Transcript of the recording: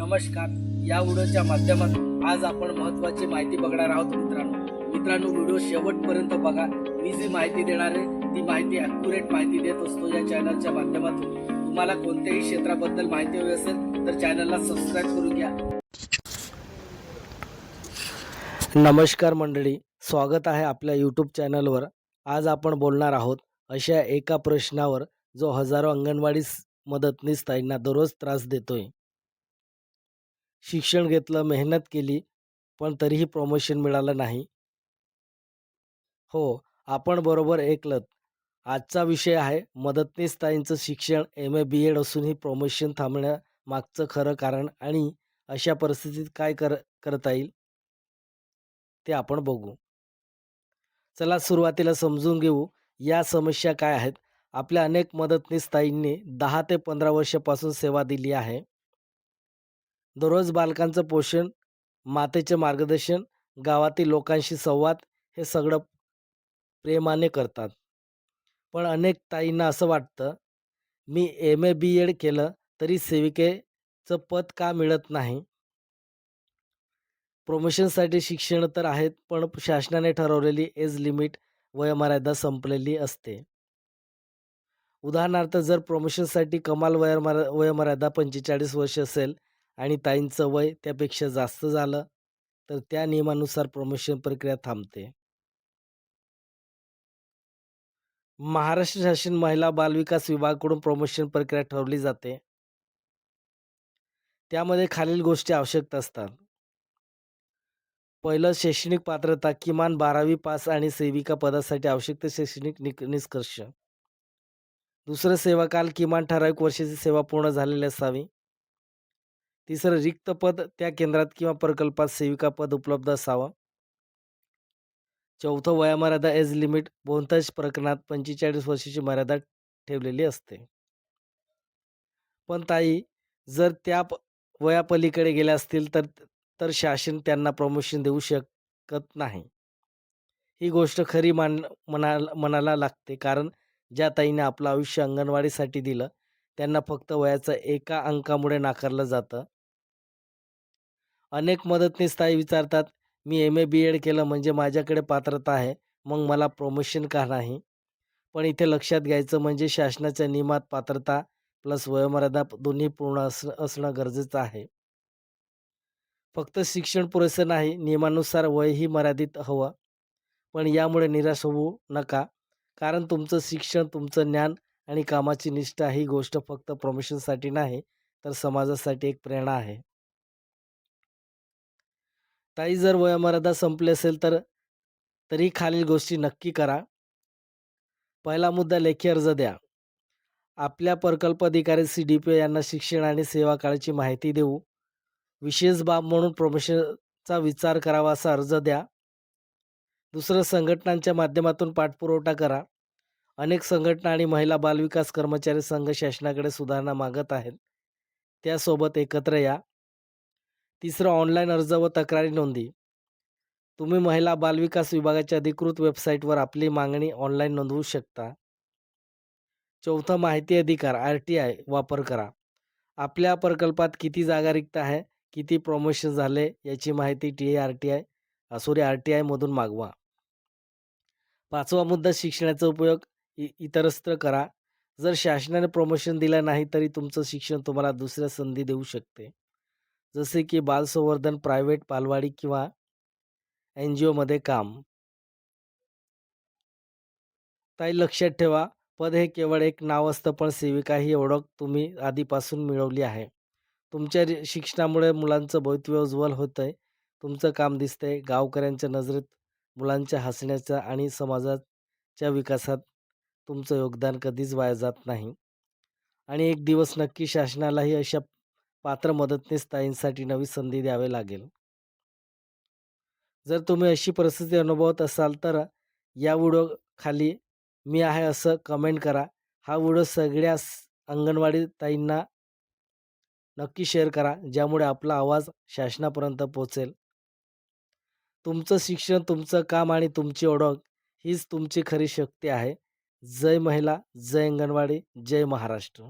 नमस्कार. या व्हिडिओच्या माध्यमातून आज आपण महत्वाची माहिती बघणार आहोत मित्रांनो. मित्रांनो व्हिडिओ शेवटपर्यंत बघा. मी जी माहिती देणार आहे ती माहिती अॅक्युरेट माहिती देत असतो या चॅनलच्या माध्यमातून. तुम्हाला कोणत्याही क्षेत्राबद्दल माहिती हवी असेल तर चॅनलला सबस्क्राईब करून घ्या. नमस्कार मंडळी. स्वागत आहे आपल्या यूट्यूब चॅनलवर आज आपण बोलणार आहोत अशा एका प्रश्नावर जो हजारो अंगणवाडी मदतनीस ताईंना दररोज त्रास देतोय. शिक्षण घेतलं मेहनत केली पण तरीही प्रमोशन मिळालं नाही. हो आपण बरोबर ऐकलत. आजचा विषय आहे मदतनीस ताईंचं शिक्षण एम ए बी एड असूनही प्रमोशन थांबण्यामागचं खरं कारण आणि अशा परिस्थितीत काय कर करता येईल? ते आपण बघू. चला सुरुवातीला समजून घेऊ या समस्या काय आहेत. आपल्या अनेक मदतनीस ताईंनी दहा ते पंधरा वर्षापासून सेवा दिली आहे. दररोज बालकांचं पोषण मातेचे मार्गदर्शन गावातील लोकांशी संवाद हे सगळं प्रेमाने करतात. पण अनेक ताईंना असं वाटतं मी एम ए बी एड केलं तरी सेविकेचं पद का मिळत नाही? प्रमोशनसाठी शिक्षण तर आहेत पण शासनाने ठरवलेली एज लिमिट वयोमर्यादा संपलेली असते. उदाहरणार्थ जर प्रमोशनसाठी कमाल वयोमर्या वयोमर्यादा पंचेचाळीस वर्ष असेल आणि ताईंचं वय त्यापेक्षा जास्त झालं तर त्या नियमानुसार प्रमोशन प्रक्रिया थांबते. महाराष्ट्र शासन महिला बालविकास विभागाकडून प्रमोशन प्रक्रिया ठरवली जाते. त्यामध्ये खालील गोष्टी आवश्यक असतात. पहिलं शैक्षणिक पात्रता किमान बारावी पास आणि सेविका पदासाठी आवश्यक ते शैक्षणिक निक निष्कर्ष. दुसरं सेवाकाल किमान ठराविक वर्षाची सेवा पूर्ण झालेली असावी. तिसरं रिक्त पद त्या केंद्रात किंवा प्रकल्पात सेविका पद उपलब्ध असावं. चौथं वयामर्यादा एज लिमिट बहुतांश प्रकरणात पंचेचाळीस वर्षाची मर्यादा ठेवलेली असते. पण ताई जर त्या वयापलीकडे गेल्या असतील तर तर शासन त्यांना प्रमोशन देऊ शकत नाही. ही गोष्ट खरी मान मनाला मनाला लागते कारण ज्या ताईने आपलं आयुष्य अंगणवाडीसाठी दिलं त्यांना फक्त वयाचं एका अंकामुळे नाकारलं जातं. अनेक मदतनीस ताई विचारतात मी एम ए बी एड केलं म्हणजे माझ्याकडे पात्रता आहे मग मला प्रमोशन का नाही? पण इथे लक्षात घ्यायचं म्हणजे शासनाच्या नियमात पात्रता प्लस वयोमर्यादा दोन्ही पूर्ण असणं असणं गरजेचं आहे. फक्त शिक्षण पुरेसं नाही नियमानुसार वयही मर्यादित हवं. पण यामुळे निराश होऊ नका कारण तुमचं शिक्षण तुमचं ज्ञान आणि कामाची निष्ठा ही गोष्ट फक्त प्रमोशनसाठी नाही तर समाजासाठी एक प्रेरणा आहे. ताई जर वयोमर्यादा संपली असेल तर तरी खालील गोष्टी नक्की करा. पहिला मुद्दा लेखी अर्ज द्या. आपल्या प्रकल्प अधिकारी सी. डी. पी. यांना शिक्षण आणि सेवा काळाची माहिती देऊ. विशेष बाब म्हणून प्रमोशनचा विचार करावा असा अर्ज द्या. दुसरं संघटनांच्या माध्यमातून पाठपुरवठा करा. अनेक संघटना आणि महिला बालविकास कर्मचारी संघ शासनाकडे सुधारणा मागत आहेत. त्यासोबत एकत्र या. तिसरं ऑनलाईन अर्ज व तक्रारी नोंदी. तुम्ही महिला बालविकास विभागाच्या अधिकृत वेबसाईटवर आपली मागणी ऑनलाईन नोंदवू शकता. चौथं माहिती अधिकार आर टी आय वापर करा. आपल्या प्रकल्पात किती जागा रिक्त आहे किती प्रमोशन झाले याची माहिती T R T I sorry R T आयमधून मागवा. पाचवा मुद्दा शिक्षणाचा उपयोग इ इतरस्त्र करा. जर शासनाने प्रमोशन दिलं नाही तरी तुमचं शिक्षण तुम्हाला दुसऱ्या संधी देऊ शकते. जसे की बालसंवर्धन प्रायव्हेट बालवाडी किंवा एन जी ओमध्ये काम. ताई लक्षात ठेवा पद हे केवळ एक नाव असतं पण सेविका ही ओळख तुम्ही आधीपासून मिळवली आहे. तुमच्या रि- शिक्षणामुळे मुलांचं भवितव्य उज्ज्वल होतं आहे तुमचं काम दिसतंय गावकऱ्यांच्या नजरेत मुलांच्या हसण्याचा आणि समाजाच्या विकासात तुमचं योगदान कधीच वाया जात नाही. आणि एक दिवस नक्की शासनालाही अशा पात्र मदतनीस ताईंसाठी नवी संधी द्यावी लागेल. जर तुम्ही अशी परिस्थिती अनुभवत असाल तर या व्हिडिओ खाली मी आहे असं कमेंट करा. हा व्हिडिओ सगळ्या अंगणवाडी ताईंना नक्की शेअर करा ज्यामुळे आपला आवाज शासनापर्यंत पोहोचेल. तुमचं शिक्षण तुमचं काम आणि तुमची ओळख हीच तुमची खरी शक्ती आहे. जय महिला जय अंगणवाडी जय महाराष्ट्र.